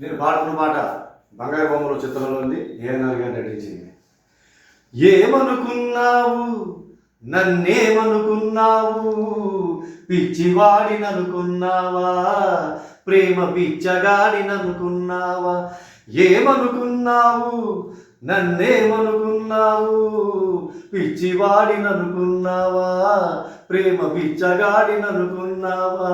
నేను పాడుతున్న మాట బంగారు బొమ్మలో చిత్రంలో ఉంది. ఏఎన్ఆర్ గారు నటించింది. ఏమనుకున్నావు? నన్నేమనుకున్నావు? పిచ్చివాడిననుకున్నావా? ప్రేమ పిచ్చగాడిననుకున్నావా? ఏమనుకున్నావు? నన్నేమనుకున్నావు? పిచ్చివాడిననుకున్నావా? ప్రేమ పిచ్చగాడిననుకున్నావా?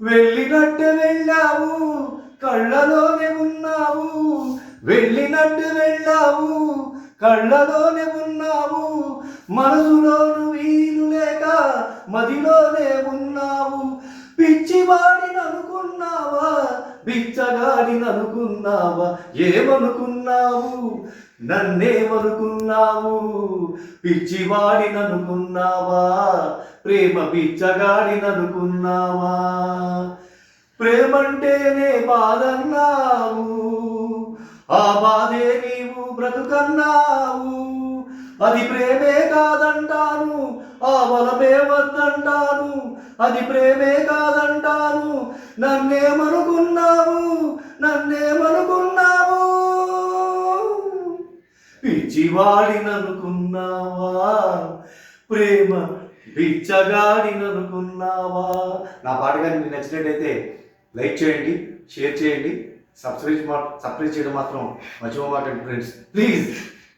వెళ్ళినట్టు వెళ్ళావు. కళ్ళలోనే ఉన్నావు వెళ్ళినట్టు వెళ్ళావు. కళ్ళలోనే ఉన్నావు మనసులోను వీలు లేక మదిలోనే ఉన్నావు. పిచ్చివాడిననుకున్నావా బిచ్చగాడిననుకున్నావా ఏమనుకున్నావు? నన్నేమనుకున్నావు? పిచ్చివాడిననుకున్నావా ప్రేమ బిచ్చగాడిననుకున్నావా? ప్రేమంటేనే బాధన్నావు. ఆ బాధే నీవు బ్రతుకన్నావు. అది ప్రేమే కాదంటాను ఆ బలమే వద్దంటాను. అది ప్రేమే కాదంటాను నన్నేమనుకున్నావు నన్నేమనుకున్నావు. పిచ్చివాడిననుకున్నావా? ప్రేమ బిచ్చగాడిననుకున్నావా నా పాట కానీ మీకు నచ్చినట్టయితే లైక్ చేయండి షేర్ చేయండి సబ్స్క్రైబ్ మా సబ్స్క్రైబ్ చేయడం మాత్రం మర్చిపోమాకండి ఫ్రెండ్స్. ప్లీజ్.